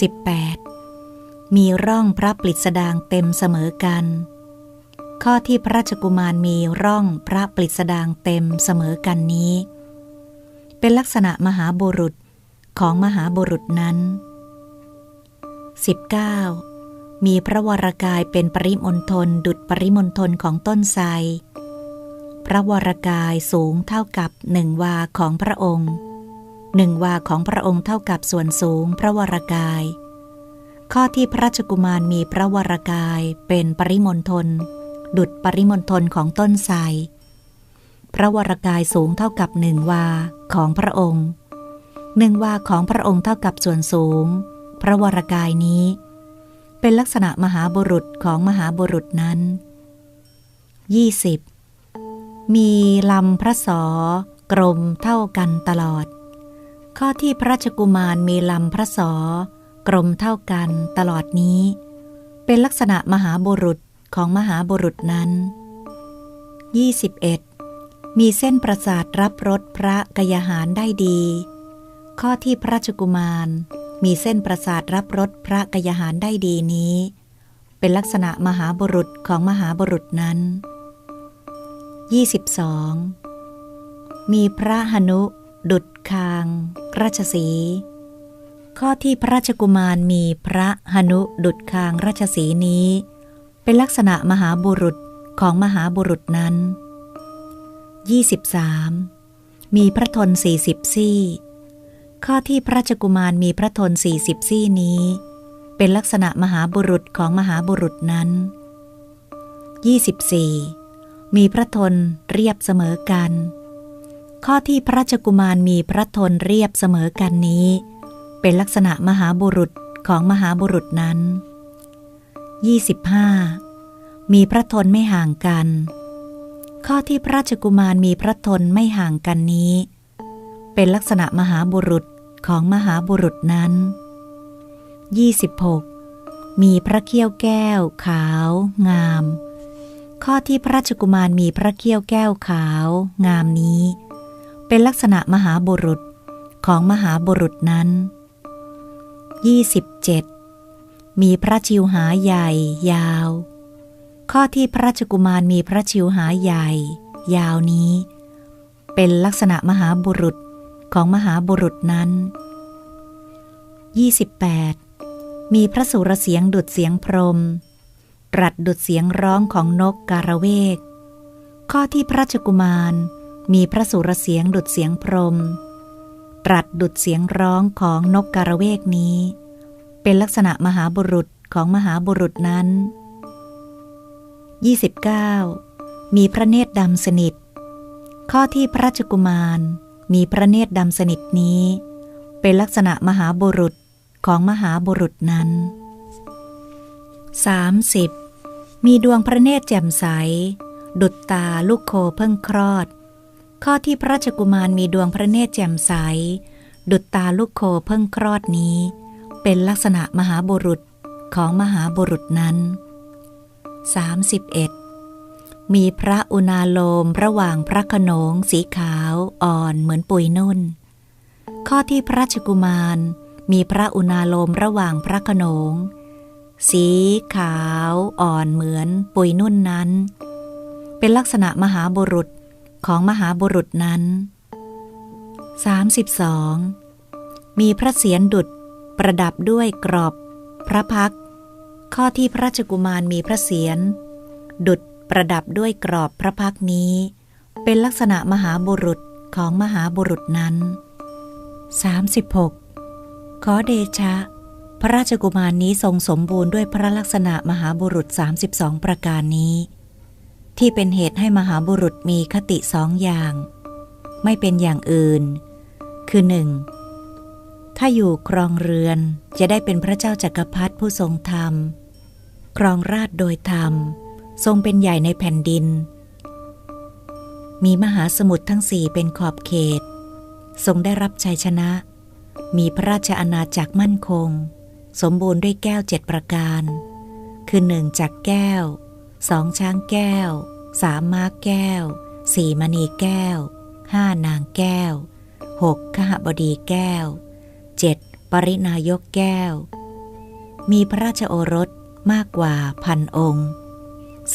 18. มีร่องพระปลิดสดางเต็มเสมอกัน ข้อที่พระราชกุมารมีร่องพระปลิดางเต็มเสมอกันนี้ เป็นลักษณะมหาบุรุษของมหาบุรุษนั้น 19. มีพระวรากายเป็นปริมณฑลดุดปริมณฑลของต้นไทรพระวรากายสูงเท่ากับหนึ่งวาของพระองค์ หนึ่งวาของพระองค์เท่ากับส่วนสูงพระวรากาย ข้อที่พระราชกุมารมีพระวรากายเป็นปริมณฑลดุดปริมณฑลของต้นไทรพระวรากายสูงเท่ากับหนึ่งวาของพระองค์หนึ่งวาของพระองค์เท่ากับส่วนสูง พระวรากายนี้ เป็นลักษณะมหาบุรุษของมหาบุรุษนั้น 20. มีลำพระสอกรมเท่ากันตลอด ข้อที่พระราชกุมารมีลำพระสอกรมเท่ากันตลอดนี้ เป็นลักษณะมหาบุรุษของมหาบุรุษนั้น 21. มีเส้นประสาทรับรสพระกยาหารได้ดี ข้อที่พระราชกุมารมีเส้นประสาทรับรสพระกยาหารได้ดีนี้ เป็นลักษณะมหาบุรุษของมหาบุรุษนั้น 22. มีพระหนุ ดุดคาง ราชสี ข้อที่พระราชกุมารมีพระหนุดุดคางราชสีนี้ เป็นลักษณะมหาบุรุษของมหาบุรุษนั้น 23. มีพระทนสี่สิบซี่ ข้อที่พระราชกุมารมีพระทนสี่สิบซี่นี้ เป็นลักษณะมหาบุรุษของมหาบุรุษนั้น 24. มีพระทนเรียบเสมอกัน ข้อที่พระราชกุมารมีพระทนเรียบเสมอกันนี้ เป็นลักษณะมหาบุรุษของมหาบุรุษนั้น 25. มีพระทนไม่ห่างกัน ข้อที่พระราชกุมารมีพระทนไม่ห่างกันนี้ เป็นลักษณะมหาบุรุษของมหาบุรุษนั้น 26. มีพระเขี้ยวแก้ว ขาว งาม ข้อที่พระราชกุมารมีพระเขี้ยวแก้วขาว งามนี้ เป็นลักษณะมหาบุรุษของมหาบุรุษนั้น 27. มีพระชิวหาใหญ่ยาว ข้อที่พระราชกุมารมีพระชิวหาใหญ่ ยาวนี้ เป็นลักษณะมหาบุรุษของมหาบุรุษนั้น 28. มีพระสุรเสียงดุดเสียงพรมตรัสดุดเสียงร้องของนกการะเวก ข้อที่พระชกุมาร มีพระสุรเสียงดุดเสียงพรม ตรัสดุดเสียงร้องของนกกระเวกนี้ เป็นลักษณะมหาบุรุษของมหาบุรุษนั้น 29. มีพระเนตรดำสนิท ข้อที่พระราชกุมารมีพระเนตรดำสนิทนี้ เป็นลักษณะมหาบุรุษของมหาบุรุษนั้น 30. มีดวงพระเนตรแจ่มใส ดุจตาลูกโคเพิ่งคลอด ข้อที่พระราชกุมารมีดวงพระเนตรแจ่มใส ดุจตาลูกโคเพิ่งคลอดนี้ เป็นลักษณะมหาบุรุษของมหาบุรุษนั้น 31. มีพระอุณาโลมระหว่างพระขนงสีขาวอ่อนเหมือนปุยนุ่น ข้อที่พระราชกุมารมีพระอุณาโลมระหว่างพระขนง สีขาวอ่อนเหมือนปุยนุ่นนั้น เป็นลักษณะมหาบุรุษ ของมหาบุรุษนั้น 32. มีพระเศียรดุดประดับด้วยกรอบ พระพัก ข้อที่พระราชกุมารมีพระเศียรดุดประดับด้วยกรอบพระพักนี้ เป็นลักษณะมหาบุรุษของมหาบุรุษนั้น 36. ขอเดชะ พระราชกุมารนี้ทรงสมบูรณ์ด้วยพระลักษณะมหาบุรุษ 32 ประการนี้ ที่เป็นเหตุให้มหาบุรุษมีคติสองอย่าง ไม่เป็นอย่างอื่น คือหนึ่งถ้าอยู่ครองเรือนจะได้เป็นพระเจ้าจากักรพรรดิผู้ทรงธรรม ครองราชโดยธรรม ทรงเป็นใหญ่ในแผ่นดิน มีมหาสมุทรทั้งสี่เป็นขอบเขต ทรงได้รับชัยชนะ มีพระราชอาณาจักรมั่นคง สมบูรณ์ด้วยแก้วเจ็ดประการ คือหนึ่งจากแก้ว สองช้างแก้วสามม้าแก้วสี่มณีแก้วห้านางแก้วหกขหบดีแก้วเจ็ดปรินายกแก้ว มีพระราชโอรสมากกว่าพันองค์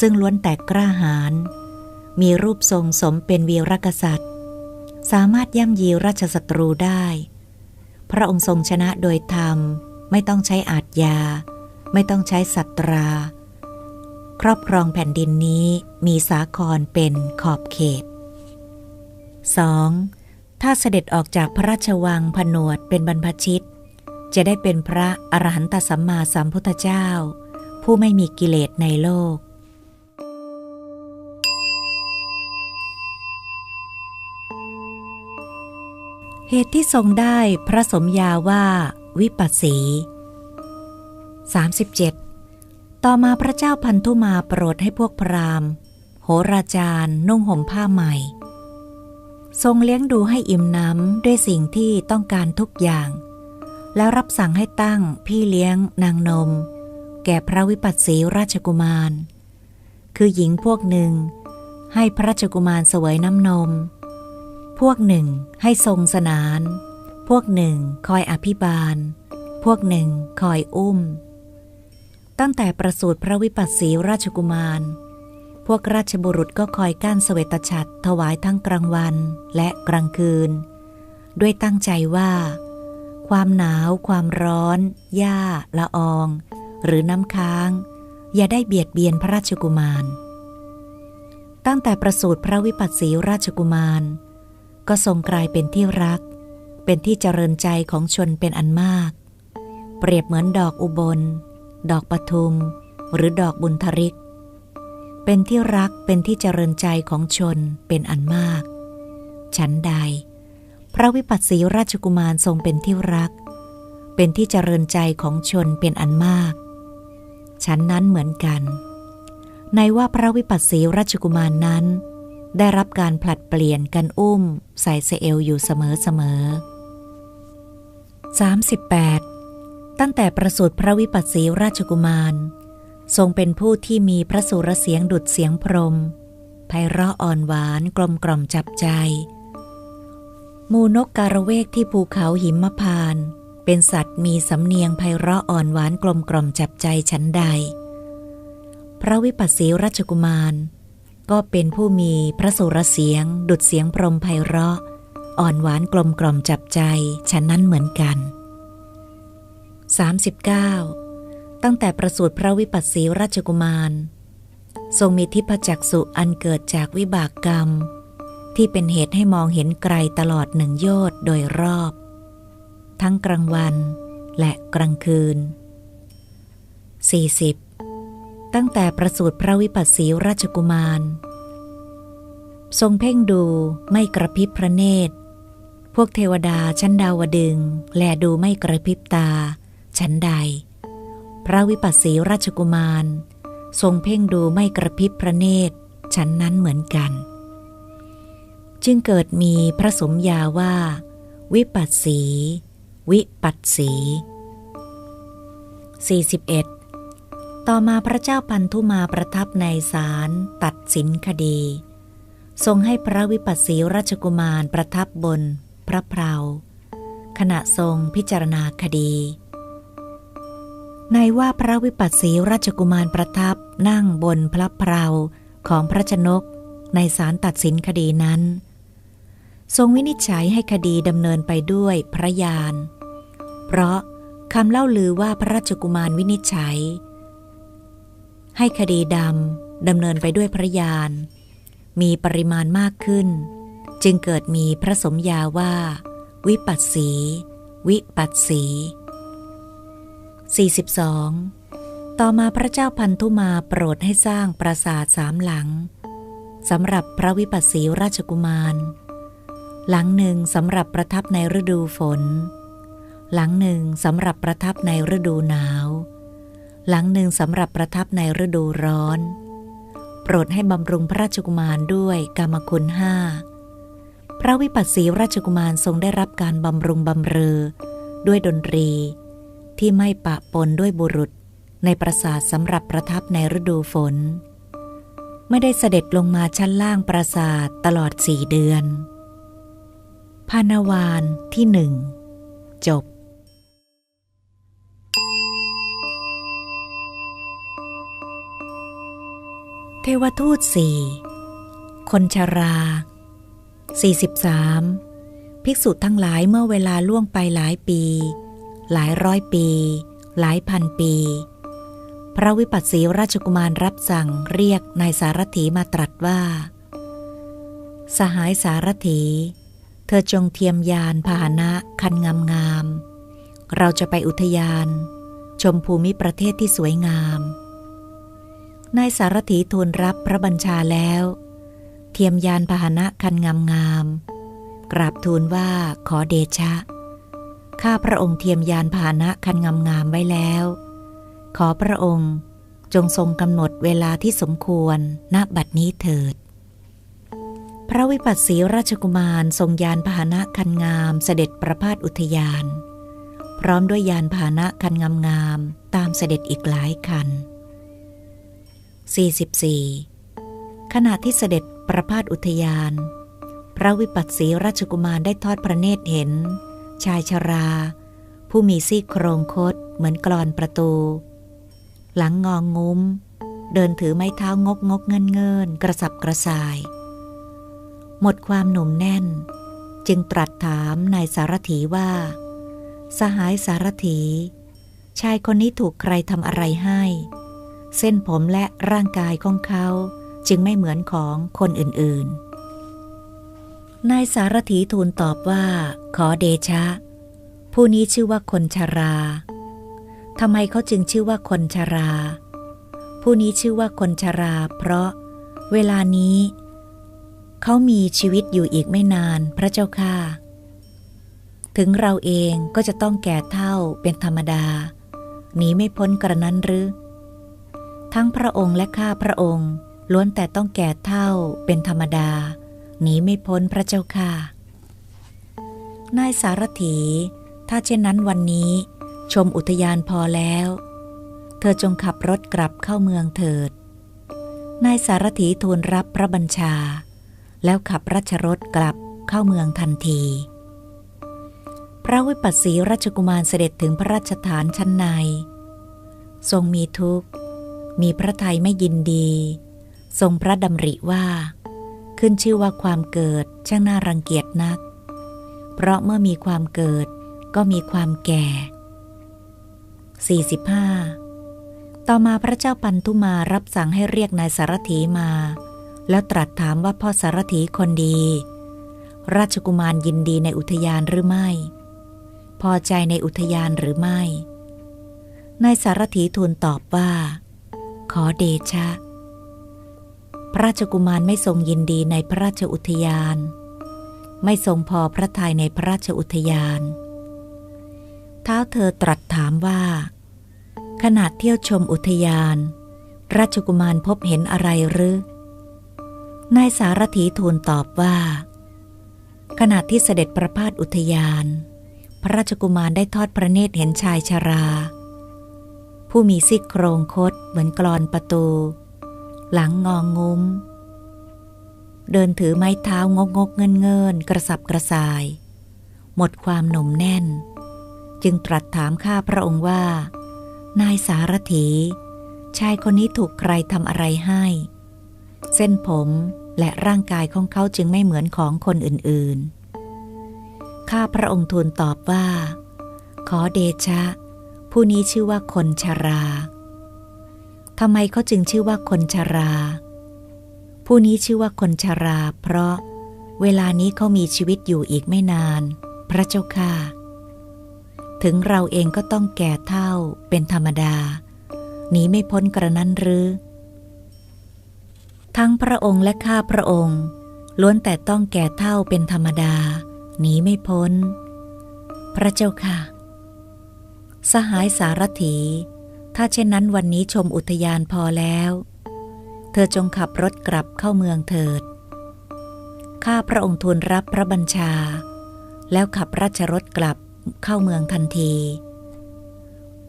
ซึ่งล้วนแตกกล้าหาญมีรูปทรงสมเป็นวีรกษัตริย์ สามารถย่ำยีราชศัตรูได้ พระองค์ทรงชนะโดยธรรม ไม่ต้องใช้อาทยา ไม่ต้องใช้สัตรา ครอบครองแผ่นดินนี้มีสาครเป็นขอบเขต 2. ถ้าเสด็จออกจากพระราชวังผนวดเป็นบรรพชิต จะได้เป็นพระอรหันตสัมมาสัมพุทธเจ้า ผู้ไม่มีกิเลสในโลก เหตุที่ทรงได้พระสมญาว่าวิปัสสี 37. ต่อมาพระเจ้าพันธุมาโปรดให้พวกพราหมณ์ โหราจารย์นุ่งห่มผ้าใหม่ ทรงเลี้ยงดูให้อิ่มน้ำด้วยสิ่งที่ต้องการทุกอย่าง แล้วรับสั่งให้ตั้งพี่เลี้ยงนางนม แก่พระวิปัสสีราชกุมาร คือหญิงพวกหนึ่ง ให้พระราชกุมารสวยน้ำนม พวกหนึ่งให้ทรงสนาน พวกหนึ่งคอยอภิบาล พวกหนึ่งคอยอุ้ม ตั้งแต่ประสูติพระวิปัสสีราชกุมาร พวกราชบุรุษก็คอยก้านเสวตฉัตรถวายทั้งกลางวันและกลางคืน ด้วยตั้งใจว่า ความหนาว ความร้อน หญ้า ละออง หรือน้ำค้าง อย่าได้เบียดเบียนพระราชกุมาร ตั้งแต่ประสูติพระวิปัสสีราชกุมาร ก็ทรงกลายเป็นที่รัก เป็นที่เจริญใจของชนเป็นอันมาก เปรียบเหมือนดอกอุบล ดอกปทุม หรือดอกบุญทริก เป็นที่รักเป็นที่เจริญใจของชนเป็นอันมาก ฉันใด พระวิปัสสีราชกุมารทรงเป็นที่รัก เป็นที่เจริญใจของชนเป็นอันมาก ฉันนั้นเหมือนกัน ในว่าพระวิปัสสีราชกุมารนั้น ได้รับการผลัดเปลี่ยนกันอุ้ม ใส่เสเอลอยู่เสมอเสมอ38 ตั้งแต่ประสูติพระวิปัสสีราชกุมาร ทรงเป็นผู้ที่มีพระสุรเสียงดุดเสียงพรมไพเราะอ่อนหวานกลมกล่อมจับใจ มูนกการะเวกที่ภูเขาหิมพาน เป็นสัตว์มีสำเนียงไพเราะอ่อนหวานกลมกล่อมจับใจฉันใด พระวิปัสสีราชกุมาร ก็เป็นผู้มีพระสุรเสียง ดุดเสียงพรมไพเราะ อ่อนหวานกลมกล่อมจับใจฉันนั้นเหมือนกัน 39. ตั้งแต่ประสูติพระวิปัสสีราชกุมาร ทรงมีทิพจักสุอันเกิดจากวิบากกรรม ที่เป็นเหตุให้มองเห็นไกลตลอดหนึ่งโยชน์โดยรอบ ทั้งกลางวันและกลางคืน 40. ตั้งแต่ประสูติพระวิปัสสีราชกุมาร ทรงเพ่งดูไม่กระพริบพระเนตร พวกเทวดาชั้นดาวดึง แลดูไม่กระพริบตา ชั้นใด พระวิปัสสีราชกุมาร ทรงเพ่งดูไม่กระพริบพระเนตรชั้นนั้นเหมือนกัน จึงเกิดมีพระสมญาว่า วิปัสสี วิปัสสี 41 ต่อมาพระเจ้าพันธุมาประทับในศาลตัดสินคดี ทรงให้พระวิปัสสีราชกุมารประทับบนพระเพราขณะทรงพิจารณาคดี ในว่าพระวิปัสสีราชกุมารประทับนั่งบนพระเพราของพระชนกในศาลตัดสินคดีนั้น ทรงวินิจฉัยให้คดีดำเนินไปด้วยพระยาน เพราะคำเล่าลือว่าพระราชกุมารวินิจฉัย ให้คดีดำดำเนินไปด้วยพระยาน มีปริมาณมากขึ้น จึงเกิดมีพระสมญาว่า วิปัสสี วิปัสสี 42. ต่อมาพระเจ้าพันธุมาโปรดให้สร้างปราสาทสามหลังสำหรับพระวิปัสสีราชกุมาร หลังหนึ่งสำหรับประทับในฤดูฝน หลังหนึ่งสำหรับประทับในฤดูหนาว หลังหนึ่งสำหรับประทับในฤดูร้อน โปรดให้บำรุงพระราชกุมารด้วยกรรมคุณห้าพระวิปัสสีราชกุมารทรงได้รับการบำรุงบำเรอ ด้วยดนตรี ที่ไม่ปะปนด้วยบุรุษในปราสาทสำหรับประทับในฤดูฝน ไม่ได้เสด็จลงมาชั้นล่างปราสาทตลอดสี่เดือน พานวานที่หนึ่งจบ เทวทูตสี่คนชรา 43 ภิกษุทั้งหลายเมื่อเวลาล่วงไปหลายปี หลายร้อยปี หลายพันปี พระวิปัสสีราชกุมารรับสั่งเรียกนายสารถีมาตรัสว่า สหายสารถี เธอจงเทียมยานพาหนะคันงามงาม เราจะไปอุทยาน ชมภูมิประเทศที่สวยงาม นายสารถีทูลรับพระบัญชาแล้ว เทียมยานพาหนะคันงามงามกราบทูลว่าขอเดชะ ข้าพระองค์เทียมยานพาหนะคันงามงามไว้แล้ว ขอพระองค์จงทรงกำหนดเวลาที่สมควรณบัดนี้เถิด พระวิปัสสีราชกุมารทรงยานพาหนะคันงามเสด็จประพาสอุทยาน พร้อมด้วยยานพาหนะคันงามงามตามเสด็จอีกหลายคัน 44 ขณะที่เสด็จประพาสอุทยาน พระวิปัสสีราชกุมารได้ทอดพระเนตรเห็น ชายชรา ผู้มีซี่โครงคดเหมือนกรอนประตู หลังงองงุ้ม เดินถือไม้เท้างกงกเงินเงินกระสับกระส่าย หมดความหนุ่มแน่น จึงตรัสถามนายสารถีว่า สหายสารถี ชายคนนี้ถูกใครทำอะไรให้ เส้นผมและร่างกายของเขาจึงไม่เหมือนของคนอื่นๆ นายสารถีทูลตอบว่า ขอเดชะ ผู้นี้ชื่อว่าคนชราทำไมเขาจึงชื่อว่าคนชรา ผู้นี้ชื่อว่าคนชรา เพราะเวลานี้ เขามีชีวิตอยู่อีกไม่นานพระเจ้าค่ะ ถึงเราเองก็จะต้องแก่เท่าเป็นธรรมดา หนีไม่พ้นกระนั้นหรือ ทั้งพระองค์และข้าพระองค์ล้วนแต่ต้องแก่เท่าเป็นธรรมดา หนีไม่พ้นพระเจ้าค่ะ นายสารถี ถ้าเช่นนั้นวันนี้ชมอุทยานพอแล้ว เธอจงขับรถกลับเข้าเมืองเถิด นายสารถีทูลรับพระบัญชา แล้วขับราชรถกลับเข้าเมืองทันที พระวิปัสสีราชกุมารเสด็จถึงพระราชฐานชั้นใน ทรงมีทุกข์ มีพระทัยไม่ยินดี ทรงพระดำริว่า ขึ้นชื่อว่าความเกิดช่างน่ารังเกียจนัก เพราะเมื่อมีความเกิดก็มีความแก่ 45. ต่อมาพระเจ้าปันทุมารับสั่งให้เรียกนายสารถีมา แล้วตรัสถามว่าพ่อสารถีคนดี ราชกุมารยินดีในอุทยานหรือไม่ พอใจในอุทยานหรือไม่ นายสารถีทูลตอบว่า ขอเดชะ พระราชกุมารไม่ทรงยินดีในพระราชอุทยาน ไม่ทรงพอพระทัยในพระราชอุทยานเท้าเธอตรัสถามว่า ขณะเที่ยวชมอุทยาน ราชกุมารพบเห็นอะไรหรือนายสารถีทูลตอบว่า ขณะที่เสด็จประพาสอุทยาน พระราชกุมารได้ทอดพระเนตรเห็นชายชรา ผู้มีซี่โครงคดเหมือนกรอนประตู หลังงองงุ้ม เดินถือไม้เท้างกงกเงินเงินกระสับกระส่าย หมดความหนุ่มแน่น จึงตรัสถามข้าพระองค์ว่า นายสารถี ชายคนนี้ถูกใครทำอะไรให้ เส้นผมและร่างกายของเขาจึงไม่เหมือนของคนอื่นๆ ข้าพระองค์ทูลตอบว่า ขอเดชะ ผู้นี้ชื่อว่าคนชรา ทำไมเขาจึงชื่อว่าคนชรา ผู้นี้ชื่อว่าคนชรา เพราะเวลานี้เขามีชีวิตอยู่อีกไม่นาน พระเจ้าค่ะ ถึงเราเองก็ต้องแก่เท่าเป็นธรรมดา หนีไม่พ้นกระนั้นหรือ ทั้งพระองค์และข้าพระองค์ ล้วนแต่ต้องแก่เท่าเป็นธรรมดา หนีไม่พ้น พระเจ้าค่ะ สหายสารถี ถ้าเช่นนั้นวันนี้ชมอุทยานพอแล้ว เธอจงขับรถกลับเข้าเมืองเถิด ข้าพระองค์ทูลรับพระบัญชา แล้วขับราชรถกลับเข้าเมืองทันที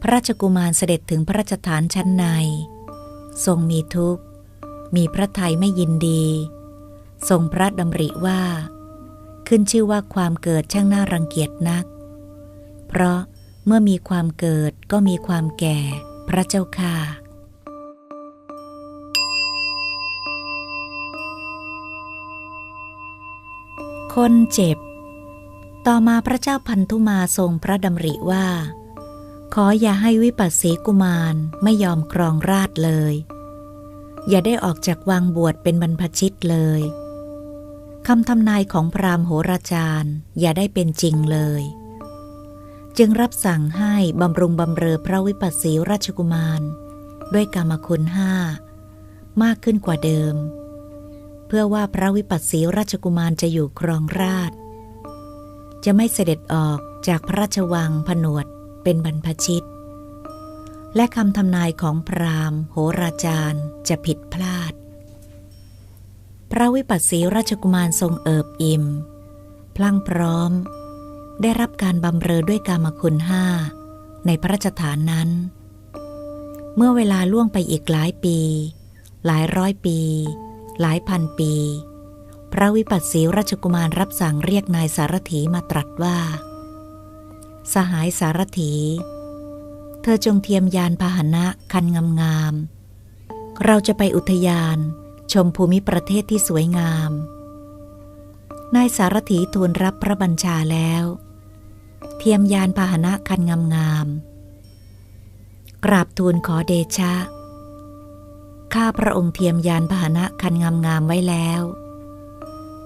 พระราชกุมารเสด็จถึงพระราชฐานชั้นใน ทรงมีทุกข์ มีพระทัยไม่ยินดี ทรงพระดำริว่า ขึ้นชื่อว่าความเกิดช่างน่ารังเกียจนัก เพราะเมื่อมีความเกิดก็มีความแก่ พระเจ้าค่ะ คนเจ็บ ต่อมาพระเจ้าพันธุมาทรงพระดำริว่า ขออย่าให้วิปัสสีกุมารไม่ยอมครองราชเลย อย่าได้ออกจากวังบวชเป็นบรรพชิตเลยคำทำนายของพรามโหราจารย์อย่าได้เป็นจริงเลย จึงรับสั่งให้บำรุงบำเรอพระวิปัสสีราชกุมาร ด้วยกรรมคุณห้ามากขึ้นกว่าเดิม เพื่อว่าพระวิปัสสีราชกุมารจะอยู่ครองราช จะไม่เสด็จออกจากพระราชวังผนวดเป็นบรรพชิต และคำทำนายของพราหมณ์ โหราจารย์จะผิดพลาด พระวิปัสสีราชกุมารทรงเอิบอิ่ม พลั่งพร้อม ได้รับการบำเรอด้วยกามคุณห้าในพระราชฐานนั้น เมื่อเวลาล่วงไปอีกหลายปี หลายร้อยปี หลายพันปี พระวิปัสสีราชกุมารรับสั่งเรียกนายสารถีมาตรัสว่า สหายสารถี เธอจงเทียมยานพาหนะคันงามๆ เราจะไปอุทยานชมภูมิประเทศที่สวยงามนายสารถีทูลรับพระบัญชาแล้ว เทียมยานพาหนะคันงามๆ กราบทูลขอเดชะ ข้าพระองค์เทียมยานพาหนะคันงามๆไว้แล้ว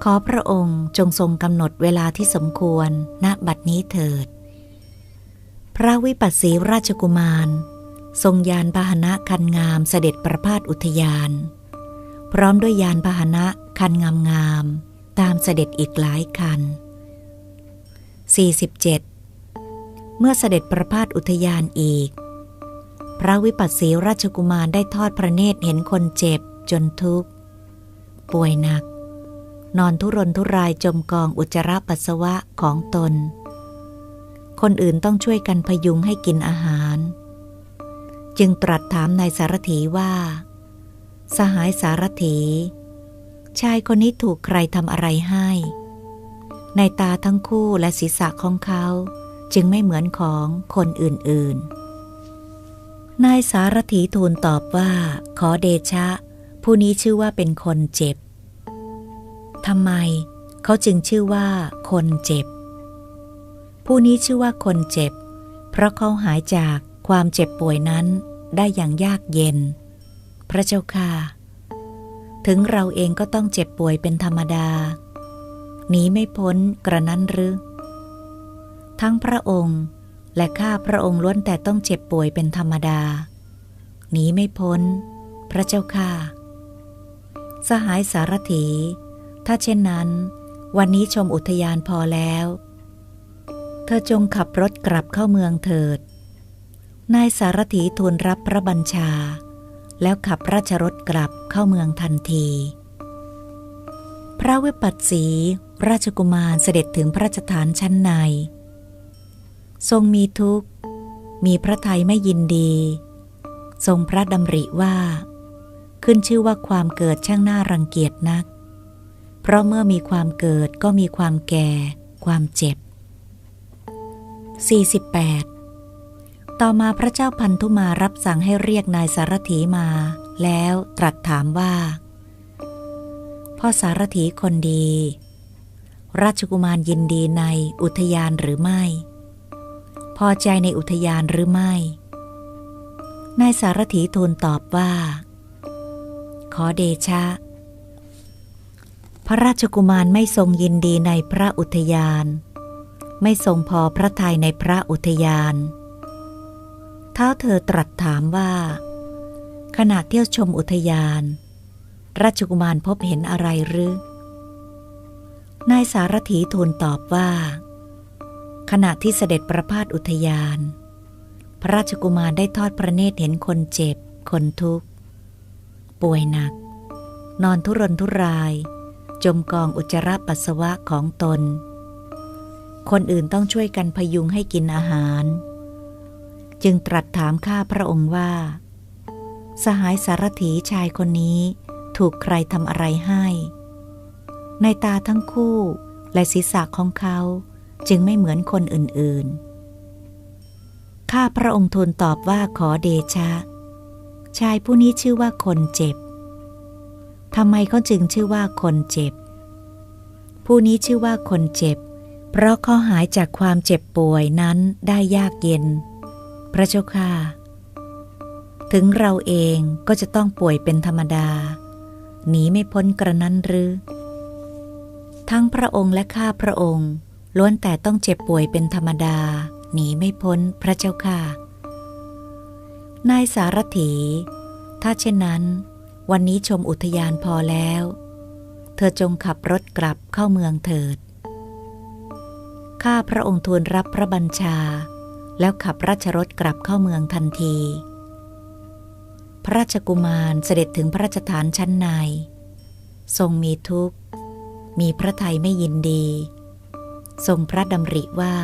ขอพระองค์จงทรงกำหนดเวลาที่สมควรณบัดนี้เถิด พระวิปัสสีราชกุมาร ทรงยานพาหนะคันงามเสด็จประพาสอุทยาน พร้อมด้วยยานพาหนะคันงามๆตามเสด็จอีกหลายคัน 47 เมื่อเสด็จประพาสอุทยานอีก พระวิปัสสีราชกุมารได้ทอดพระเนตรเห็นคนเจ็บจนทุกข์ ป่วยหนัก นอนทุรนทุรายจมกองอุจจาระปัสสาวะของตน คนอื่นต้องช่วยกันพยุงให้กินอาหาร จึงตรัสถามนายสารถีว่า สหายสารถี ชายคนนี้ถูกใครทำอะไรให้ ในตาทั้งคู่และศีรษะของเขา จึงไม่เหมือนของคนอื่นๆ นายสารถีทูลตอบว่า ขอเดชะ ผู้นี้ชื่อว่าเป็นคนเจ็บทำไมเขาจึงชื่อว่าคนเจ็บ ผู้นี้ชื่อว่าคนเจ็บ เพราะเขาหายจากความเจ็บป่วยนั้นได้อย่างยากเย็น พระเจ้าค่ะ ถึงเราเองก็ต้องเจ็บป่วยเป็นธรรมดา หนีไม่พ้นกระนั้นหรือ ทั้งพระองค์และข้าพระองค์ล้วนแต่ต้องเจ็บป่วยเป็นธรรมดา หนีไม่พ้น พระเจ้าค่ะ สหายสารถี ถ้าเช่นนั้น วันนี้ชมอุทยานพอแล้ว เธอจงขับรถกลับเข้าเมืองเถิด นายสารถีทูลรับพระบัญชา แล้วขับราชรถกลับเข้าเมืองทันที พระวิปัสสี ราชกุมารเสด็จถึงพระราชฐานชั้นใน ทรงมีทุกข์ มีพระทัยไม่ยินดี ทรงพระดำริว่า ขึ้นชื่อว่าความเกิดช่างน่ารังเกียจนัก เพราะเมื่อมีความเกิดก็มีความแก่ ความเจ็บ 48 ต่อมาพระเจ้าพันธุมารับสั่งให้เรียกนายสารถีมา แล้วตรัสถามว่า พ่อสารถีคนดี ราชกุมารยินดีในอุทยานหรือไม่ พอใจในอุทยานหรือไม่ นายสารถีทูลตอบว่า ขอเดชะ พระราชกุมารไม่ทรงยินดีในพระอุทยาน ไม่ทรงพอพระทัยในพระอุทยานเท้าเธอตรัสถามว่า ขณะเที่ยวชมอุทยาน ราชกุมารพบเห็นอะไรหรือ นายสารถีทูลตอบว่า ขณะที่เสด็จประพาสอุทยาน พระราชกุมารได้ทอดพระเนตรเห็นคนเจ็บ คนทุกข์ ป่วยหนัก นอนทุรนทุราย จมกองอุจจาระปัสสาวะของตน คนอื่นต้องช่วยกันพยุงให้กินอาหาร จึงตรัสถามข้าพระองค์ว่า สหายสารถีชายคนนี้ถูกใครทำอะไรให้ ในตาทั้งคู่และศีรษะของเขาจึงไม่เหมือนคนอื่นๆ ข้าพระองค์ทูลตอบว่าขอเดชะ ชายผู้นี้ชื่อว่าคนเจ็บ ทำไมเขาจึงชื่อว่าคนเจ็บ ผู้นี้ชื่อว่าคนเจ็บ เพราะเขาหายจากความเจ็บป่วยนั้นได้ยากเย็น พระเจ้าค่ะ ถึงเราเองก็จะต้องป่วยเป็นธรรมดา หนีไม่พ้นกระนั้นหรือ ทั้งพระองค์และข้าพระองค์ล้วนแต่ต้องเจ็บป่วยเป็นธรรมดา หนีไม่พ้นพระเจ้าค่ะ นายสารถี ถ้าเช่นนั้น วันนี้ชมอุทยานพอแล้ว เธอจงขับรถกลับเข้าเมืองเถิด ข้าพระองค์ทูลรับพระบัญชา แล้วขับราชรถกลับเข้าเมืองทันที พระราชกุมารเสด็จถึงพระราชฐานชั้นใน ทรงมีทุกข์ มีพระไทยไม่ยินดี ทรงพระดำริว่า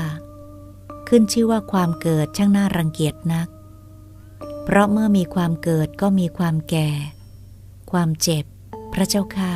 ขึ้นชื่อว่าความเกิดช่างน่ารังเกียจนัก เพราะเมื่อมีความเกิดก็มีความแก่ ความเจ็บ พระเจ้าค่า